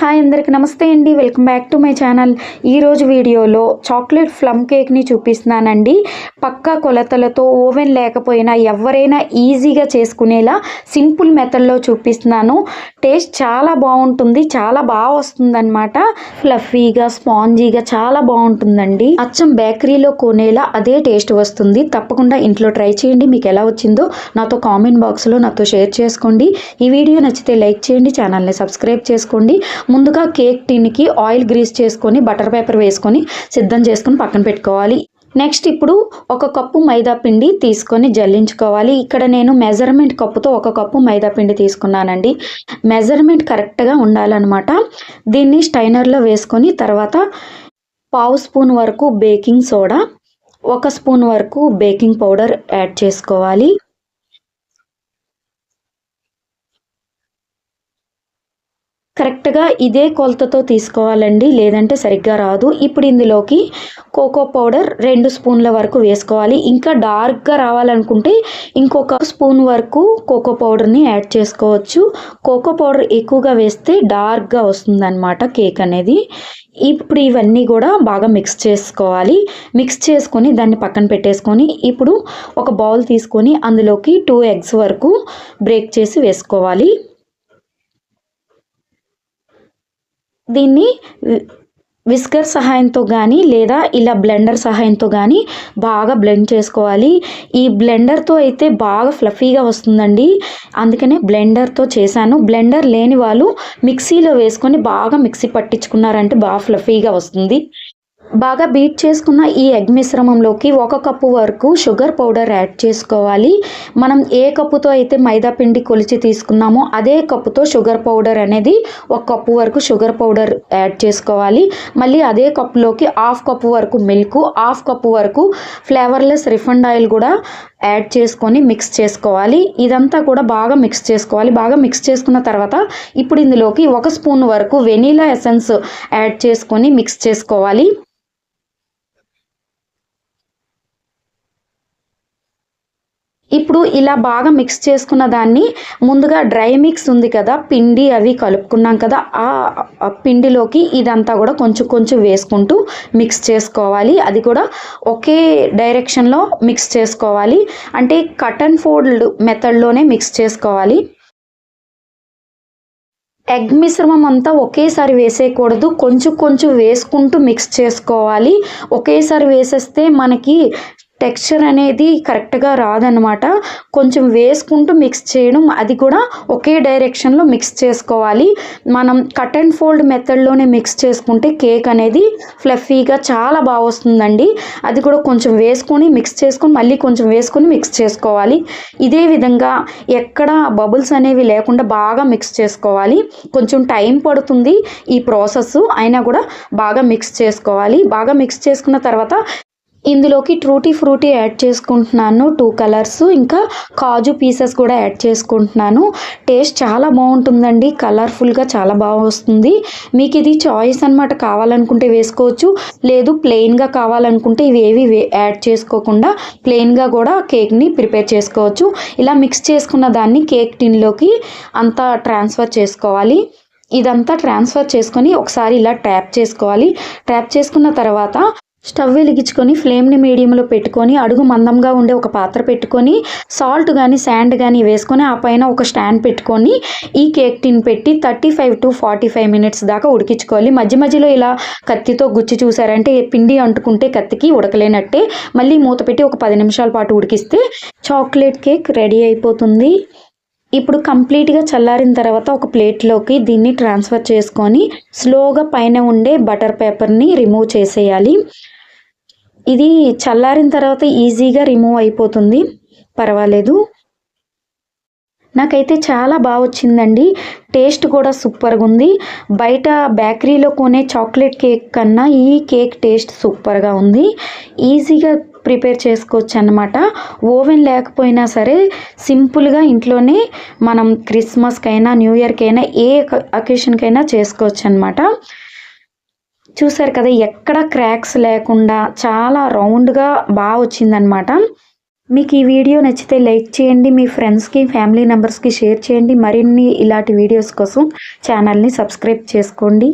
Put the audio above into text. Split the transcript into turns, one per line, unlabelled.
Hi అందరికి నమస్తే అండి. Welcome back to my channel. ఈరోజు వీడియోలో చాక్లెట్ ఫ్లమ్ కేక్ని చూపిస్తున్నానండి. పక్కా కొలతలతో ఓవెన్ లేకపోయినా ఎవరైనా ఈజీగా చేసుకునేలా సింపుల్ మెథడ్లో చూపిస్తున్నాను. టేస్ట్ చాలా బాగుంటుంది చాలా బాగా వస్తుందన్నమాట. ఫ్లఫీగా స్పాంజీగా చాలా బాగుంటుందండి. అచ్చం బేకరీలో కొనేలా అదే టేస్ట్ వస్తుంది. తప్పకుండా ఇంట్లో ట్రై చేయండి. మీకు ఎలా వచ్చిందో నాతో కామెంట్ బాక్స్లో నాతో షేర్ చేసుకోండి. ఈ వీడియో నచ్చితే లైక్ చేయండి ఛానల్ని సబ్స్క్రైబ్ చేసుకోండి. ముందుగా కేక్ టిన్కి ఆయిల్ గ్రీస్ చేసుకొని బటర్ పేపర్ వేసుకొని సిద్ధం చేసుకొని పక్కన పెట్టుకోవాలి. నెక్స్ట్ ఇప్పుడు ఒక కప్పు మైదా పిండి తీసుకొని జల్లించుకోవాలి. ఇక్కడ నేను మెజర్మెంట్ కప్పుతో ఒక కప్పు మైదా పిండి తీసుకున్నానండి. మెజర్మెంట్ కరెక్ట్గా ఉండాలన్నమాట. దీన్ని స్టైనర్లో వేసుకొని తర్వాత పావు స్పూన్ వరకు బేకింగ్ సోడా ఒక స్పూన్ వరకు బేకింగ్ పౌడర్ యాడ్ చేసుకోవాలి. కరెక్ట్గా ఇదే కొలతతో తీసుకోవాలండి. లేదంటే సరిగ్గా రాదు. ఇప్పుడు ఇందులోకి కోకో పౌడర్ రెండు స్పూన్ల వరకు వేసుకోవాలి. ఇంకా డార్క్గా రావాలనుకుంటే ఇంకొక స్పూన్ వరకు కోకో పౌడర్ని యాడ్ చేసుకోవచ్చు. కోకో పౌడర్ ఎక్కువగా వేస్తే డార్క్గా వస్తుందన్నమాట కేక్ అనేది. ఇప్పుడు ఇవన్నీ కూడా బాగా మిక్స్ చేసుకోవాలి. మిక్స్ చేసుకొని దాన్ని పక్కన పెట్టేసుకొని ఇప్పుడు ఒక బౌల్ తీసుకొని అందులోకి టూ ఎగ్స్ వరకు బ్రేక్ చేసి వేసుకోవాలి. దీన్ని విస్కర్ సహాయంతో కానీ లేదా ఇలా బ్లెండర్ సహాయంతో కానీ బాగా బ్లెండ్ చేసుకోవాలి. ఈ బ్లెండర్తో అయితే బాగా ఫ్లఫీగా వస్తుందండి. అందుకనే బ్లెండర్తో చేశాను. బ్లెండర్ లేని వాళ్ళు మిక్సీలో వేసుకొని బాగా మిక్సీ పట్టించుకున్నారంటే బాగా ఫ్లఫీగా వస్తుంది. బాగా బీట్ చేసుకున్న ఈ ఎగ్ మిశ్రమంలోకి ఒక కప్పు వరకు షుగర్ పౌడర్ యాడ్ చేసుకోవాలి. మనం ఏ కప్పుతో అయితే మైదా పిండి కొలిచి తీసుకున్నామో అదే కప్పుతో షుగర్ పౌడర్ అనేది ఒక కప్పు వరకు షుగర్ పౌడర్ యాడ్ చేసుకోవాలి. మళ్ళీ అదే కప్పులోకి హాఫ్ కప్పు వరకు మిల్క్ హాఫ్ కప్పు వరకు ఫ్లేవర్లెస్ రిఫండ్ ఆయిల్ కూడా యాడ్ చేసుకొని మిక్స్ చేసుకోవాలి. ఇదంతా కూడా బాగా మిక్స్ చేసుకోవాలి. బాగా మిక్స్ చేసుకున్న తర్వాత ఇప్పుడు ఇందులోకి ఒక స్పూన్ వరకు వెనీలా ఎసెన్స్ యాడ్ చేసుకొని మిక్స్ చేసుకోవాలి. ఇప్పుడు ఇలా బాగా మిక్స్ చేసుకున్న దాన్ని ముందుగా డ్రై మిక్స్ ఉంది కదా పిండి అవి కలుపుకున్నాం కదా ఆ పిండిలోకి ఇదంతా కూడా కొంచెం కొంచెం వేసుకుంటూ మిక్స్ చేసుకోవాలి. అది కూడా ఒకే డైరెక్షన్లో మిక్స్ చేసుకోవాలి. అంటే కట్ అండ్ ఫోల్డ్ మెథడ్లోనే మిక్స్ చేసుకోవాలి. ఎగ్ మిశ్రమం అంతా ఒకేసారి వేసేయకూడదు. కొంచెం కొంచెం వేసుకుంటూ మిక్స్ చేసుకోవాలి. ఒకేసారి వేసేస్తే మనకి టెక్స్చర్ అనేది కరెక్ట్గా రాదనమాట కొంచెం వేసుకుంటూ మిక్స్ చేయడం అది కూడా ఒకే డైరెక్షన్లో మిక్స్ చేసుకోవాలి. మనం కట్ అండ్ ఫోల్డ్ మెథడ్లోనే మిక్స్ చేసుకుంటే కేక్ అనేది ఫ్లఫీగా చాలా బాగా వస్తుందండి. అది కూడా కొంచెం వేసుకొని మిక్స్ చేసుకొని మళ్ళీ కొంచెం వేసుకొని మిక్స్ చేసుకోవాలి. ఇదే విధంగా ఎక్కడ బబుల్స్ అనేవి లేకుండా బాగా మిక్స్ చేసుకోవాలి. కొంచెం టైం పడుతుంది ఈ ప్రాసెస్ అయినా కూడా బాగా మిక్స్ చేసుకోవాలి. బాగా మిక్స్ చేసుకున్న తర్వాత ఇందులోకి ట్రూటీ ఫ్రూటీ యాడ్ చేసుకుంటున్నాను. టూ కలర్స్ ఇంకా కాజు పీసెస్ కూడా యాడ్ చేసుకుంటున్నాను. టేస్ట్ చాలా బాగుంటుందండి. కలర్ఫుల్గా చాలా బాగా వస్తుంది. మీకు ఇది చాయిస్ అనమాట కావాలనుకుంటే వేసుకోవచ్చు. లేదు ప్లెయిన్గా కావాలనుకుంటే ఇవి ఏవి యాడ్ చేసుకోకుండా ప్లెయిన్గా కూడా కేక్ని ప్రిపేర్ చేసుకోవచ్చు. ఇలా మిక్స్ చేసుకున్న దాన్ని కేక్ టిన్లోకి అంతా ట్రాన్స్ఫర్ చేసుకోవాలి. ఇదంతా ట్రాన్స్ఫర్ చేసుకొని ఒకసారి ఇలా ట్యాప్ చేసుకోవాలి. ట్యాప్ చేసుకున్న తర్వాత స్టవ్ వెలిగించుకొని ఫ్లేమ్ని మీడియంలో పెట్టుకొని అడుగు మందంగా ఉండే ఒక పాత్ర పెట్టుకొని సాల్ట్ కానీ శాండ్ కానీ వేసుకొని ఆ పైన ఒక స్టాండ్ పెట్టుకొని ఈ కేక్ టిన్ పెట్టి thirty five to forty five minutes దాకా ఉడికించుకోవాలి. మధ్య మధ్యలో ఇలా కత్తితో గుచ్చి చూసారంటే పిండి అంటుకుంటే కత్తికి ఉడకలేనట్టే. మళ్ళీ మూత పెట్టి ఒక పది నిమిషాల పాటు ఉడికిస్తే చాక్లెట్ కేక్ రెడీ అయిపోతుంది. ఇప్పుడు కంప్లీట్గా చల్లారిన తర్వాత ఒక ప్లేట్లోకి దీన్ని ట్రాన్స్ఫర్ చేసుకొని స్లోగా పైన ఉండే బటర్ పేపర్ని రిమూవ్ చేసేయాలి. ఇది చల్లారిన తర్వాత ఈజీగా రిమూవ్ అయిపోతుంది. పర్వాలేదు. నాకైతే చాలా బాగా వచ్చిందండి. టేస్ట్ కూడా సూపర్గా ఉంది. బయట బేకరీలో కొనే చాక్లెట్ కేక్ కన్నా ఈ కేక్ టేస్ట్ సూపర్గా ఉంది. ఈజీగా ప్రిపేర్ చేసుకోవచ్చు అనమాట ఓవెన్ లేకపోయినా సరే సింపుల్గా ఇంట్లోనే మనం క్రిస్మస్కైనా న్యూ ఇయర్కైనా ఏ అకేషన్కైనా చేసుకోవచ్చు అనమాట చూసారు కదా ఎక్కడ క్రాక్స్ లేకుండా చాలా రౌండ్గా బాగా వచ్చిందనమాట మీకు ఈ వీడియో నచ్చితే లైక్ చేయండి మీ ఫ్రెండ్స్కి ఫ్యామిలీ మెంబర్స్కి షేర్ చేయండి. మరిన్ని ఇలాంటి వీడియోస్ కోసం ఛానల్ని సబ్స్క్రైబ్ చేసుకోండి.